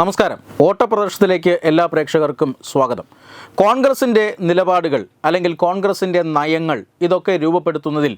നമസ്കാരം. ഓട്ടപ്രദർശനത്തിലേക്ക് എല്ലാ പ്രേക്ഷകർക്കും സ്വാഗതം. കോൺഗ്രസിന്റെ നിലപാടുകൾ അല്ലെങ്കിൽ കോൺഗ്രസിന്റെ നയങ്ങൾ ഇതൊക്കെ രൂപപ്പെടുത്തുന്നതിൽ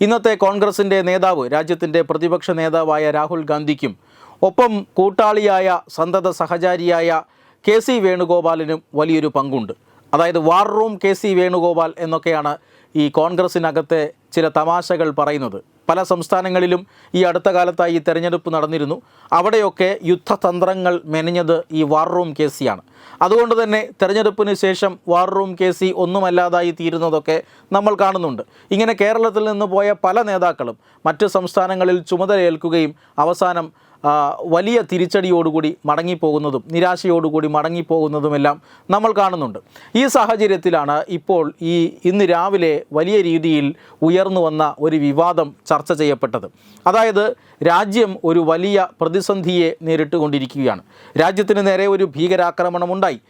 ഇന്നത്തെ കോൺഗ്രസിന്റെ നേതാവ് രാജ്യത്തിന്റെ പ്രതിപക്ഷ നേതാവായ രാഹുൽ ഗാന്ധിക്കും ഒപ്പം കൂട്ടാളിയായ സന്തത സഹചാരിയായ കെ സി വേണുഗോപാലിനും വലിയൊരു പങ്കുണ്ട്. അതായത് war room K C Venugopal എന്നൊക്കെയാണ് ഈ കോൺഗ്രസിനകത്തെ ചില തമാശകൾ പറയുന്നത്. പല സംസ്ഥാനങ്ങളിലും ഈ അടുത്ത കാലത്തായി ഈ തെരഞ്ഞെടുപ്പ് നടന്നിരുന്നു. അവിടെയൊക്കെ യുദ്ധതന്ത്രങ്ങൾ മെനഞ്ഞത് ഈ വാർ റൂം കെ സിയാണ് അതുകൊണ്ട് തന്നെ തെരഞ്ഞെടുപ്പിന് ശേഷം വാർ റൂം കെ സി ഒന്നുമല്ലാതായി തീരുന്നതൊക്കെ നമ്മൾ കാണുന്നുണ്ട്. ഇങ്ങനെ കേരളത്തിൽ നിന്ന് പോയ പല നേതാക്കളും മറ്റ് സംസ്ഥാനങ്ങളിൽ ചുമതലയേൽക്കുകയും അവസാനം വലിയ തിരിച്ചടിയോടുകൂടി മടങ്ങിപ്പോകുന്നതും നിരാശയോടുകൂടി മടങ്ങിപ്പോകുന്നതുമെല്ലാം നമ്മൾ കാണുന്നുണ്ട്. ഈ സാഹചര്യത്തിലാണ് ഇപ്പോൾ ഈ ഇന്ന് രാവിലെ വലിയ രീതിയിൽ ഉയർന്നു വന്ന ഒരു വിവാദം ചർച്ച ചെയ്യപ്പെട്ടത്. അതായത് രാജ്യം ഒരു വലിയ പ്രതിസന്ധിയെ നേരിട്ടുകൊണ്ടിരിക്കുകയാണ്. രാജ്യത്തിന് നേരെ ഒരു ഭീകരാക്രമണമുണ്ടായി.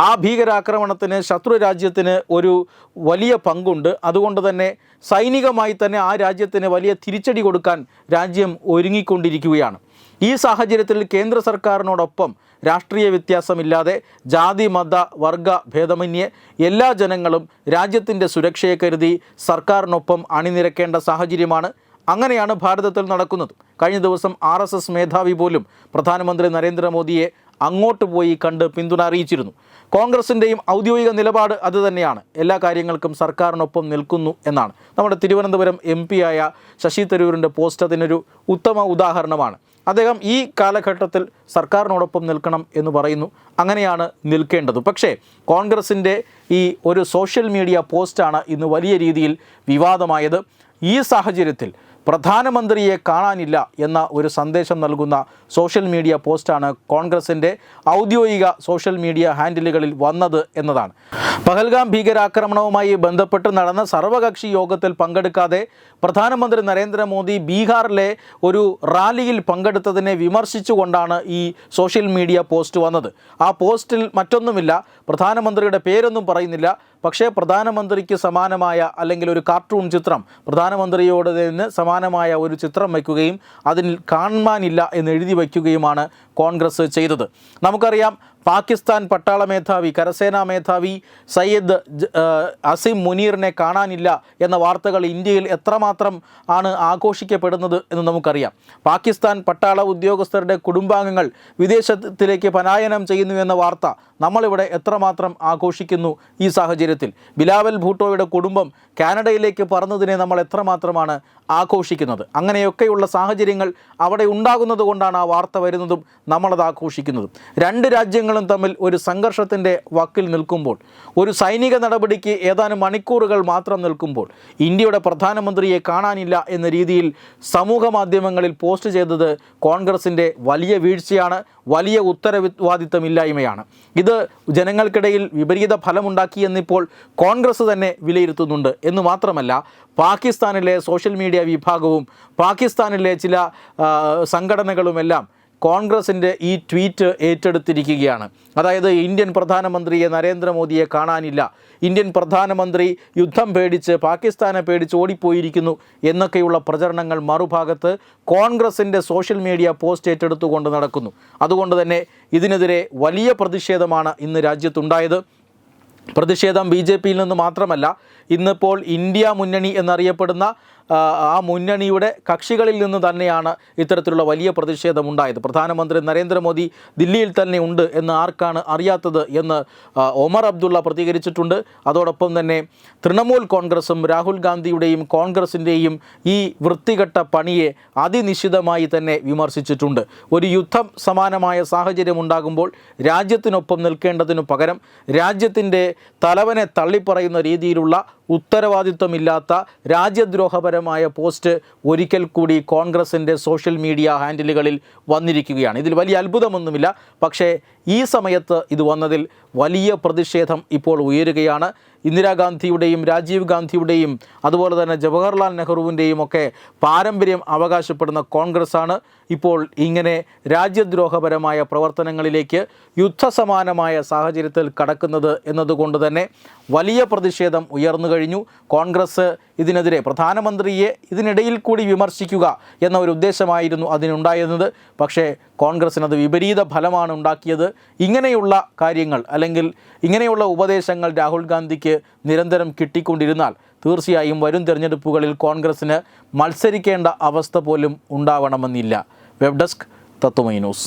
ആ ഭീകരാക്രമണത്തിന് ശത്രു രാജ്യത്തിന് ഒരു വലിയ പങ്കുണ്ട്. അതുകൊണ്ട് തന്നെ സൈനികമായി തന്നെ ആ രാജ്യത്തിന് വലിയ തിരിച്ചടി കൊടുക്കാൻ രാജ്യം ഒരുങ്ങിക്കൊണ്ടിരിക്കുകയാണ്. ഈ സാഹചര്യത്തിൽ കേന്ദ്ര സർക്കാരിനോടൊപ്പം രാഷ്ട്രീയ വ്യത്യാസമില്ലാതെ ജാതി മത വർഗ ഭേദമന്യേ എല്ലാ ജനങ്ങളും രാജ്യത്തിന്റെ സുരക്ഷയെ കരുതി സർക്കാരിനൊപ്പം അണിനിരക്കേണ്ട സാഹചര്യമാണ് അങ്ങനെയാണ് ഭാരതത്തിൽ നടക്കുന്നത്. കഴിഞ്ഞ ദിവസം ആർ എസ് എസ് മേധാവി പോലും പ്രധാനമന്ത്രി നരേന്ദ്രമോദിയെ അങ്ങോട്ട് പോയി കണ്ട് പിന്തുണ അറിയിച്ചിരുന്നു. കോൺഗ്രസിന്റെയും ഔദ്യോഗിക നിലപാട് അതുതന്നെയാണ് എല്ലാ കാര്യങ്ങൾക്കും സർക്കാരിനൊപ്പം നിൽക്കുന്നു എന്നാണ്. നമ്മുടെ തിരുവനന്തപുരം എം ആയ ശശി തരൂരിന്റെ പോസ്റ്റ് അതിനൊരു ഉത്തമ ഉദാഹരണമാണ്. അദ്ദേഹം ഈ കാലഘട്ടത്തിൽ സർക്കാരിനോടൊപ്പം നിൽക്കണം എന്ന് പറയുന്നു. അങ്ങനെയാണ് നിൽക്കേണ്ടത്. പക്ഷേ കോൺഗ്രസിന്റെ ഈ ഒരു സോഷ്യൽ മീഡിയ പോസ്റ്റാണ് ഇന്ന് വലിയ രീതിയിൽ വിവാദമായത്. ഈ സാഹചര്യത്തിൽ പ്രധാനമന്ത്രിയെ കാണാനില്ല എന്ന ഒരു സന്ദേശം നൽകുന്ന സോഷ്യൽ മീഡിയ പോസ്റ്റാണ് കോൺഗ്രസിന്റെ ഔദ്യോഗിക സോഷ്യൽ മീഡിയ ഹാൻഡിലുകളിൽ വന്നത് എന്നതാണ്. പഹൽഗാം ഭീകരാക്രമണവുമായി ബന്ധപ്പെട്ട് നടന്ന സർവകക്ഷി യോഗത്തിൽ പങ്കെടുക്കാതെ പ്രധാനമന്ത്രി നരേന്ദ്രമോദി ബീഹാറിലെ ഒരു റാലിയിൽ പങ്കെടുത്തതിനെ വിമർശിച്ചുകൊണ്ടാണ് ഈ സോഷ്യൽ മീഡിയ പോസ്റ്റ് വന്നത്. ആ പോസ്റ്റിൽ മറ്റൊന്നുമില്ല. പ്രധാനമന്ത്രിയുടെ പേരൊന്നും പറയുന്നില്ല. പക്ഷേ പ്രധാനമന്ത്രിക്ക് സമാനമായ അല്ലെങ്കിൽ ഒരു കാർട്ടൂൺ ചിത്രം പ്രധാനമന്ത്രിയോട് നിന്ന് സമാനമായ ഒരു ചിത്രം വയ്ക്കുകയും അതിൽ കാണുവാനില്ല എന്ന് എഴുതി വയ്ക്കുകയുമാണ് കോൺഗ്രസ് ചെയ്തത്. നമുക്കറിയാം പാകിസ്ഥാൻ പട്ടാള മേധാവി കരസേനാ മേധാവി സയ്യിദ് അസിം മുനീറിനെ കാണാനില്ല എന്ന വാർത്തകൾ ഇന്ത്യയിൽ എത്രമാത്രം ആണ് ആഘോഷിക്കപ്പെടുന്നത് എന്ന് നമുക്കറിയാം. പാകിസ്ഥാൻ പട്ടാള ഉദ്യോഗസ്ഥരുടെ കുടുംബാംഗങ്ങൾ വിദേശത്തിലേക്ക് പലായനം ചെയ്യുന്നു എന്ന വാർത്ത നമ്മളിവിടെ എത്രമാത്രം ആഘോഷിക്കുന്നു ഈ സാഹചര്യത്തിൽ. ബിലാവൽ ഭൂട്ടോയുടെ കുടുംബം കാനഡയിലേക്ക് പറന്നതിനെ നമ്മൾ എത്രമാത്രമാണ് ആഘോഷിക്കുന്നത്. അങ്ങനെയൊക്കെയുള്ള സാഹചര്യങ്ങൾ അവിടെ ഉണ്ടാകുന്നത് കൊണ്ടാണ് ആ വാർത്ത വരുന്നതും നമ്മളത് ആഘോഷിക്കുന്നതും. രണ്ട് രാജ്യങ്ങളും തമ്മിൽ ഒരു സംഘർഷത്തിന്റെ വക്കിൽ നിൽക്കുമ്പോൾ ഒരു സൈനിക നടപടിക്ക് ഏതാനും മണിക്കൂറുകൾ മാത്രം നിൽക്കുമ്പോൾ ഇന്ത്യയുടെ പ്രധാനമന്ത്രിയെ കാണാനില്ല എന്ന രീതിയിൽ സമൂഹ മാധ്യമങ്ങളിൽ പോസ്റ്റ് ചെയ്തത് കോൺഗ്രസിന്റെ വലിയ വീഴ്ചയാണ് വലിയ ഉത്തരവാദിത്തമില്ലായ്മയാണ്. ഇത് ജനങ്ങൾക്കിടയിൽ വിപരീത ഫലമുണ്ടാക്കി എന്നിപ്പോൾ കോൺഗ്രസ് തന്നെ വിലയിരുത്തുന്നുണ്ട് എന്ന് മാത്രമല്ല പാകിസ്ഥാനിലെ സോഷ്യൽ മീഡിയ വിഭാഗവും പാകിസ്ഥാനിലെ ചില സംഘടനകളുമെല്ലാം കോൺഗ്രസിന്റെ ഈ ട്വീറ്റ് ഏറ്റെടുത്തിരിക്കുകയാണ്. അതായത് ഇന്ത്യൻ പ്രധാനമന്ത്രിയെ നരേന്ദ്രമോദിയെ കാണാനില്ല. ഇന്ത്യൻ പ്രധാനമന്ത്രി യുദ്ധം പേടിച്ച് പാകിസ്ഥാനെ പേടിച്ച് ഓടിപ്പോയിരിക്കുന്നു എന്നൊക്കെയുള്ള പ്രചരണങ്ങൾ മറുഭാഗത്ത് കോൺഗ്രസിന്റെ സോഷ്യൽ മീഡിയ പോസ്റ്റ് ഏറ്റെടുത്തുകൊണ്ട് നടക്കുന്നു. അതുകൊണ്ട് തന്നെ ഇതിനെതിരെ വലിയ പ്രതിഷേധമാണ് ഇന്ന് രാജ്യത്തുണ്ടായത്. പ്രതിഷേധം ബി ജെ പിയിൽ നിന്ന് മാത്രമല്ല ഇന്നിപ്പോൾ ഇന്ത്യ മുന്നണി എന്നറിയപ്പെടുന്ന ആ, മുന്നണിയുടെ കക്ഷികളിൽ നിന്ന് തന്നെയാണ് ഇത്തരത്തിലുള്ള വലിയ പ്രതിഷേധം പ്രതിഷേധമുണ്ടായത്. പ്രധാനമന്ത്രി നരേന്ദ്രമോദി ദില്ലിയിൽ തന്നെ ഉണ്ട് എന്ന് ആർക്കാണ് അറിയാത്തത് എന്ന് ഒമർ അബ്ദുള്ള പ്രതികരിച്ചിട്ടുണ്ട്. അതോടൊപ്പം തന്നെ തൃണമൂൽ കോൺഗ്രസും രാഹുൽ ഗാന്ധിയുടെയും കോൺഗ്രസിന്റെയും ഈ വൃത്തികെട്ട പണിയെ അതിനിശ്ചിതമായി തന്നെ വിമർശിച്ചിട്ടുണ്ട്. ഒരു യുദ്ധം സമാനമായ സാഹചര്യം ഉണ്ടാകുമ്പോൾ രാജ്യത്തിനൊപ്പം നിൽക്കേണ്ടതിനു പകരം രാജ്യത്തിന്റെ തലവനെ തള്ളിപ്പറയുന്ന രീതിയിലുള്ള ഉത്തരവാദിത്വമില്ലാത്ത രാജ്യദ്രോഹപരമായ പോസ്റ്റ് ഒരിക്കൽ കൂടി കോൺഗ്രസിന്റെ സോഷ്യൽ മീഡിയ ഹാൻഡിലുകളിൽ വന്നിരിക്കുകയാണ്. ഇതിൽ വലിയ അത്ഭുതമൊന്നുമില്ല. പക്ഷേ ഈ സമയത്ത് ഇത് വന്നതിൽ വലിയ പ്രതിഷേധം ഇപ്പോൾ ഉയരുകയാണ്. ഇന്ദിരാഗാന്ധിയുടെയും രാജീവ് ഗാന്ധിയുടെയും അതുപോലെ തന്നെ ജവഹർലാൽ നെഹ്റുവിന്റെയും ഒക്കെ പാരമ്പര്യം അവകാശപ്പെടുന്ന കോൺഗ്രസ്സാണ്. ഇപ്പോൾ ഇങ്ങനെ രാജ്യദ്രോഹപരമായ പ്രവർത്തനങ്ങളിലേക്ക് യുദ്ധസമാനമായ സാഹചര്യത്തിൽ കടക്കുന്നത് എന്നതുകൊണ്ട് തന്നെ വലിയ പ്രതിഷേധം ഉയർന്നു കഴിഞ്ഞു. കോൺഗ്രസ് ഇതിനെതിരെ പ്രധാനമന്ത്രിയെ ഇതിനിടയിൽ കൂടി വിമർശിക്കുക എന്ന ഒരു ഉദ്ദേശമായിരുന്നു അതിനുണ്ടായിരുന്നത്. പക്ഷേ കോൺഗ്രസിനത് വിപരീത ഫലമാണ് ഉണ്ടാക്കിയത്. ഇങ്ങനെയുള്ള കാര്യങ്ങൾ അല്ലെങ്കിൽ ഇങ്ങനെയുള്ള ഉപദേശങ്ങൾ രാഹുൽ ഗാന്ധിക്ക് നിരന്തരം കിട്ടിക്കൊണ്ടിരുന്നാൽ തീർച്ചയായും വരും തിരഞ്ഞെടുപ്പുകളിൽ കോൺഗ്രസ്സിന് മത്സരിക്കേണ്ട അവസ്ഥ പോലും ഉണ്ടാവണമെന്നില്ല. Web desk Tatvamayi news.